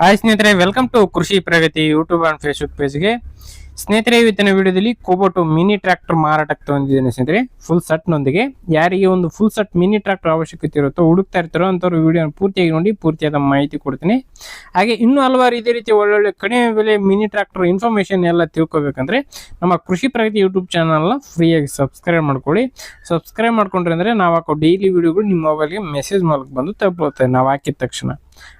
Hi ಸ್ನೇಹಿತರೆ welcome to Krishi Pragati YouTube and Facebook ಪೇಜ್ಗೆ ಸ್ನೇಹಿತರೆ, ಇವತ್ತಿನ ವಿಡಿಯೋದಲ್ಲಿ ಕೋಬೋಟು ಮಿನಿ ಟ್ರ್ಯಾಕ್ಟರ್ ಮಾರಾಟಕ್ಕೆ ತಂದಿದ್ದೇನೆ ಸ್ನೇಹಿತರೆ ಫುಲ್ ಸಟ್ನೊಂದಿಗೆ ಯಾರಿಗೆ ಒಂದು ಫುಲ್ ಸಟ್ ಮಿನಿ ಟ್ರ್ಯಾಕ್ಟರ್ ಅವಶ್ಯಕತೆ ಇರುತ್ತೋ, ಹುಡುಕ್ತಾ ಇರ್ತಾರೋ ಅಂಥವ್ರು ವಿಡಿಯೋನ ಪೂರ್ತಿಯಾಗಿ ನೋಡಿ, ಪೂರ್ತಿಯಾದ ಮಾಹಿತಿ ಕೊಡ್ತೀನಿ. ಹಾಗೆ ಇನ್ನೂ ಹಲವಾರು ಇದೇ ರೀತಿ ಒಳ್ಳೊಳ್ಳೆ ಕಡಿಮೆ ಬೆಲೆ ಮಿನಿ ಟ್ರ್ಯಾಕ್ಟರ್ ಇನ್ಫಾರ್ಮೇಷನ್ ಎಲ್ಲ ತಿಳ್ಕೊಬೇಕಂದ್ರೆ, ನಮ್ಮ ಕೃಷಿ ಪ್ರಗತಿ ಯೂಟ್ಯೂಬ್ ಚಾನಲ್ನ ಫ್ರೀಯಾಗಿ ಸಬ್ಸ್ಕ್ರೈಬ್ ಮಾಡ್ಕೊಳ್ಳಿ. ಸಬ್ಸ್ಕ್ರೈಬ್ ಮಾಡ್ಕೊಂಡ್ರೆ ಅಂದರೆ ನಾವು ಹಾಕೋ ಡೈಲಿ ವಿಡಿಯೋಗಳು ನಿಮ್ಮ ಮೊಬೈಲ್ಗೆ ಮೆಸೇಜ್ ಮೂಲಕ ಬಂದು ತಲುಪುತ್ತೆ, ನಾವು ಹಾಕಿದ ತಕ್ಷಣ.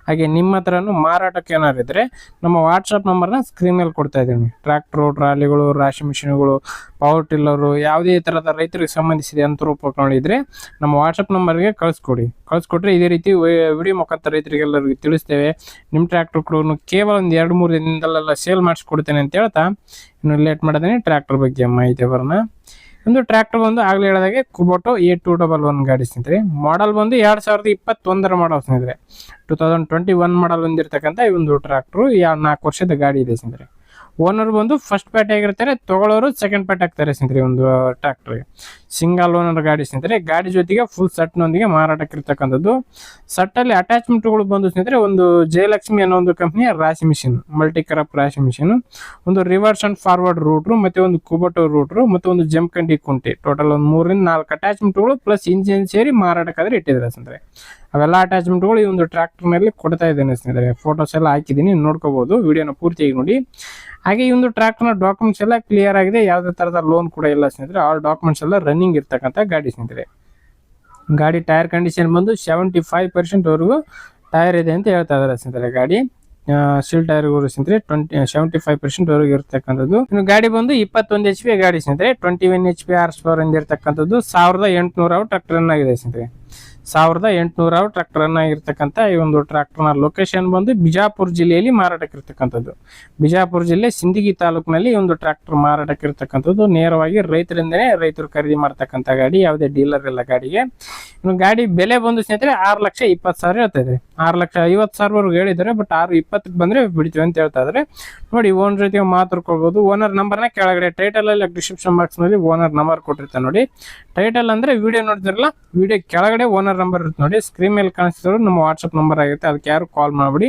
ಹಾಗೆ ನಿಮ್ಮ ಹತ್ರನೂ ಮಾರಾಟಕ್ಕೆ ಏನಾರು ಇದ್ರೆ ನಮ್ಮ ವಾಟ್ಸಪ್ ನಂಬರ್ನ ಸ್ಕ್ರೀನ್ ಮೇಲೆ ಕೊಡ್ತಾ ಇದ್ದೀನಿ. ಟ್ರ್ಯಾಕ್ಟ್ರು ಟ್ರಾಲಿಗಳು, ರಾಶಿ ಮಿಷಿನ್ಗಳು ಪವರ್ ಟಿಲ್ಲರು ಯಾವುದೇ ಥರದ ರೈತರಿಗೆ ಸಂಬಂಧಿಸಿದ ಯಂತ್ರೋಪಕರಣಗಳಿದ್ರೆ ನಮ್ಮ ವಾಟ್ಸಪ್ ನಂಬರ್ಗೆ ಕಳಿಸ್ಕೊಡಿ. ಕಳಿಸ್ಕೊಟ್ರೆ ಇದೇ ರೀತಿ ವಿಡಿಯೋ ಮುಖಾಂತರ ರೈತರಿಗೆಲ್ಲರಿಗೂ ತಿಳಿಸ್ತೇವೆ. ನಿಮ್ಮ ಟ್ರ್ಯಾಕ್ಟರ್ ಕೇವಲ ಒಂದು ಎರಡು, ಮೂರು ದಿನದಲ್ಲೆಲ್ಲ ಸೇಲ್ ಮಾಡಿಸ್ಕೊಡ್ತೇನೆ ಅಂತ ಹೇಳ್ತಾ ಇನ್ನು ಲೇಟ್ ಮಾಡೋದೇನೆ ಟ್ರ್ಯಾಕ್ಟರ್ ಬಗ್ಗೆ ಮಾಹಿತಿ ಬರೋಣ. ಒಂದು ಟ್ರ್ಯಾಕ್ಟರ್ ಬಂದು ಆಗ್ಲೇ ಹೇಳಿದಾಗೆ Kubota A two double one ಗಾಡಿ ಸ್ನೇಹಿತರೆ. ಮಾಡಲ್ ಬಂದು ಎರಡ್ ಸಾವಿರದ ಇಪ್ಪತ್ತೊಂದರ ಮಾಡಲ್ ಸ್ನೇಹಿತರೆ. Two thousand twenty one model ಹೊಂದಿರತಕ್ಕಂಥ ಈ ಒಂದು ಟ್ರ್ಯಾಕ್ಟ್ರು ನಾಲ್ಕು ವರ್ಷದ ಗಾಡಿ ಇದೆ ಸ್ನೇಹಿತರೆ. ಓನರ್ ಬಂದು ಫಸ್ಟ್ ಪ್ಯಾಟ್ ಆಗಿರ್ತಾರೆ, ತಗೊಳ್ಳೋರು ಸೆಕೆಂಡ್ ಪ್ಯಾಟ್ ಆಗ್ತಾರೆ ಸ್ನೇಹಿತರೆ ಒಂದು ಟ್ರ್ಯಾಕ್ಟರ್ಗೆ ಸಿಂಗಲ್ ಓನರ್ ಗಾಡಿ ಸ್ನೇಹಿತರೆ, ಗಾಡಿ ಜೊತೆಗೆ ಫುಲ್ ಸಟ್ನೊಂದಿಗೆ ಮಾರಾಟಕ್ಕೆ ಇರ್ತಕ್ಕಂಥದ್ದು ಸಟ್ಟಲ್ಲಿ ಅಟ್ಯಾಚ್ಮೆಂಟ್ಗಳು ಬಂದು ಸ್ನೇಹಿತರೆ, ಒಂದು ಜಯಲಕ್ಷ್ಮಿ ಅನ್ನೋ ಒಂದು ಕಂಪ್ನಿಯ ರಾಶಿ ಮಿಷಿನ್ ಮಲ್ಟಿ ಕ್ರಾಪ್ ರಾಶಿ ಮಿಷಿನ್ ಒಂದು ರಿವರ್ಸ್ ಅಂಡ್ ಫಾರ್ವರ್ಡ್ ರೂಟ್ರು ಮತ್ತೆ ಒಂದು ಕುಬಟೋ ರೂಟ್ರು ಮತ್ತೆ ಒಂದು ಜಂಪ್ಕಂಡಿ ಕುಂಟಿ ಟೋಟಲ್ ಒಂದು ಮೂರಿಂದ ನಾಲ್ಕು ಅಟ್ಯಾಚ್ಮೆಂಟ್ಗಳು ಪ್ಲಸ್ ಇಂಜಿನ್ ಸೇರಿ ಮಾರಾಟಕ್ಕಾದ್ರೆ ಇಟ್ಟಿದ್ದಾರೆ ಸ್ನೇಹಿತರೆ. ಅವೆಲ್ಲ ಅಟ್ಯಾಚ್ಮೆಂಟ್ಗಳು ಈ ಒಂದು ಟ್ರ್ಯಾಕ್ಟರ್ನಲ್ಲಿ ಕೊಡ್ತಾ ಇದ್ದೇನೆ ಸ್ನೇಹಿತರೆ. ಫೋಟೋಸ್ ಎಲ್ಲ ಹಾಕಿದ್ದೀನಿ ನೋಡ್ಕೋಬಹುದು ವಿಡಿಯೋನ ಪೂರ್ತಿಯಾಗಿ ನೋಡಿ. ಹಾಗೆ ಈ ಒಂದು ಟ್ರ್ಯಾಕ್ಟರ್ನ ಡಾಕ್ಯುಮೆಂಟ್ಸ್ ಎಲ್ಲ ಕ್ಲಿಯರ್ ಆಗಿದೆ. ಯಾವುದೇ ಥರದ ಲೋನ್ ಕೂಡ ಇಲ್ಲ ಸ್ನೇಹಿತರೆ. ಆ ಡಾಕ್ಯುಮೆಂಟ್ಸ್ ಎಲ್ಲ ರನ್ನಿಂಗ್ ಇರ್ತಕ್ಕಂಥ ಗಾಡಿ ಸ್ನೇಹಿತರೆ. ಗಾಡಿ ಟೈರ್ ಕಂಡೀಷನ್ ಬಂದು ಸೆವೆಂಟಿ ಫೈವ್ ಪರ್ಸೆಂಟ್ವರೆಗೂ ಟೈರ್ ಇದೆ ಅಂತ ಹೇಳ್ತಾ ಇದ್ದಾರೆ ಸ್ನೇಹಿತರೆ ಗಾಡಿ. ಸಿಲ್ ಟೈರ್ ಸ್ನೇಹಿತರೆ ಟ್ವೆಂಟಿ ಸೆವೆಂಟಿ ಫೈವ್ ಪರ್ಸೆಂಟ್ ವರೆಗೂ ಇರ್ತಕ್ಕಂಥದ್ದು. ಇನ್ನು ಗಾಡಿ ಬಂದು ಇಪ್ಪತ್ತೊಂದು ಎಚ್ ಪಿ ಗಾಡಿ ಸ್ನೇಹಿತರೆ. Twenty one H P horse power ಅಂದಿರತಕ್ಕಂಥದ್ದು ಸಾವಿರದ ಎಂಟುನೂರ ಟ್ರಾಕ್ಟರ್ ರನ್ ಆಗಿದೆ ಸ್ನೇಹಿತರೆ. ಸಾವಿರದ ಎಂಟುನೂರ ಟ್ರಾಕ್ಟರ್ ರನ್ ಆಗಿರ್ತಕ್ಕಂಥ ಈ ಒಂದು ಟ್ರಾಕ್ಟರ್ನ ಲೊಕೇಶನ್ ಬಂದು ಬಿಜಾಪುರ ಜಿಲ್ಲೆಯಲ್ಲಿ ಮಾರಾಟಕ್ಕೆ ಇರ್ತಕ್ಕಂಥದ್ದು ಬಿಜಾಪುರ ಜಿಲ್ಲೆ ಸಿಂದಗಿ ತಾಲೂಕಿನಲ್ಲಿ ಒಂದು ಟ್ರ್ಯಾಕ್ಟರ್ ಮಾರಾಟಕ್ಕೆ ಇರ್ತಕ್ಕಂಥದ್ದು ನೇರವಾಗಿ ರೈತರಿಂದನೇ ರೈತರು ಖರೀದಿ ಮಾಡ್ತಕ್ಕಂಥ ಗಾಡಿ, ಯಾವುದೇ ಡೀಲರ್ ಇಲ್ಲ ಗಾಡಿಗೆ. ಇನ್ನು ಗಾಡಿ ಬೆಲೆ ಬಂದು ಸ್ನೇಹಿತರೆ ಆರು ಲಕ್ಷ ಇಪ್ಪತ್ತು ಸಾವಿರ ಹೇಳ್ತಾ ಆರು ಲಕ್ಷ ಐವತ್ತು ಸಾವಿರವರೆಗೂ ಹೇಳಿದ್ದಾರೆ ಬಟ್ ಆರು ಇಪ್ಪತ್ತಕ್ಕೆ ಬಂದರೆ ಬಿಡ್ತೀವಿ ಅಂತ ಹೇಳ್ತಾ ಇದ್ದಾರೆ. ನೋಡಿ, ಓನರ್ ಜೊತೆ ಮಾತಾಡ್ಕೊಳ್ಬೋದು ಓನರ್ ನಂಬರ್ನ ಕೆಳಗಡೆ ಟೈಟಲ್ ಅಲ್ಲಿ ಡಿಸ್ಕ್ರಿಪ್ಷನ್ ಬಾಕ್ಸ್ನಲ್ಲಿ ಓನರ್ ನಂಬರ್ ಕೊಟ್ಟಿರ್ತಾರೆ ನೋಡಿ. ಟೈಟಲ್ ಅಂದರೆ ವಿಡಿಯೋ ನೋಡ್ತಿರಲ್ಲ ವಿಡಿಯೋ ಕೆಳಗಡೆ ಓನರ್ ನಂಬರ್ ಇರುತ್ತೆ ನೋಡಿ. ಸ್ಕ್ರೀನ್ ಮೇಲೆ ಕಾಣಿಸ್ತಿದ್ರು ನಮ್ಮ ವಾಟ್ಸಪ್ ನಂಬರ್ ಆಗಿರುತ್ತೆ, ಅದಕ್ಕೆ ಯಾರು ಕಾಲ್ ಮಾಡಿಬಿಡಿ.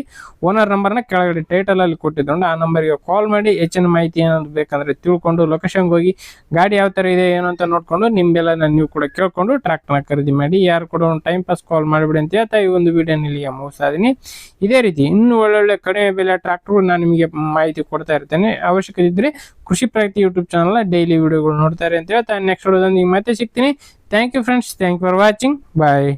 ಓನರ್ ನಂಬರ್ನ ಕೆಳಗಡೆ ಟೈಟಲ್ ಅಲ್ಲಿ ಕೊಟ್ಟಿದ್ಕೊಂಡು ಆ ನಂಬರ್ಗೆ ಕಾಲ್ ಮಾಡಿ, ಹೆಚ್ಚಿನ ಮಾಹಿತಿ ಏನಾದ್ರು ಬೇಕಂದ್ರೆ ತಿಳ್ಕೊಂಡು ಲೊಕೇಶನ್ಗೆ ಹೋಗಿ, ಗಾಡಿ ಯಾವ ಥರ ಇದೆ, ಏನು ಅಂತ ನೋಡ್ಕೊಂಡು ನಿಮ್ಮೆಲ್ಲ ನೀವು ಕೂಡ ಕೇಳ್ಕೊಂಡು ಟ್ರ್ಯಾಕ್ಟರ್ನ ಖರೀದಿ ಮಾಡಿ ಯಾರು ಕೂಡ ಒಂದು ಟೈಮ್ ಪಾಸ್ ಕಾಲ್ ಮಾಡಿಬಿಡಿ ಅಂತ ಹೇಳ್ತಾ ಈ ಒಂದು ವಿಡಿಯೋ ಇಲ್ಲಿಗೆ ಮುಗಿಸ್ತಾ ಇದ್ದೀನಿ. ಇದೇ ರೀತಿ ಇನ್ನೂ ಒಳ್ಳೊಳ್ಳೆ ಕಡಿಮೆ ಬೆಲೆ ಟ್ರಾಕ್ಟರ್ ನಾನು ನಿಮಗೆ ಮಾಹಿತಿ ಕೊಡ್ತಾ ಇರ್ತೇನೆ. ಅವಶ್ಯಕತೆ ಇದ್ದರೆ ಕೃಷಿ ಪ್ರಗತಿ ಯೂಟ್ಯೂಬ್ ಚಾನಲ್ ಡೈಲಿ ವಿಡಿಯೋಗಳು ನೋಡ್ತಾರೆ ಅಂತ ಹೇಳ್ತಾ ನೆಕ್ಸ್ಟ್ ವಿಡಿಯೋದೊಂದಿಗೆ ಮತ್ತೆ ಸಿಗ್ತೀನಿ. Thank you friends thank you for watching bye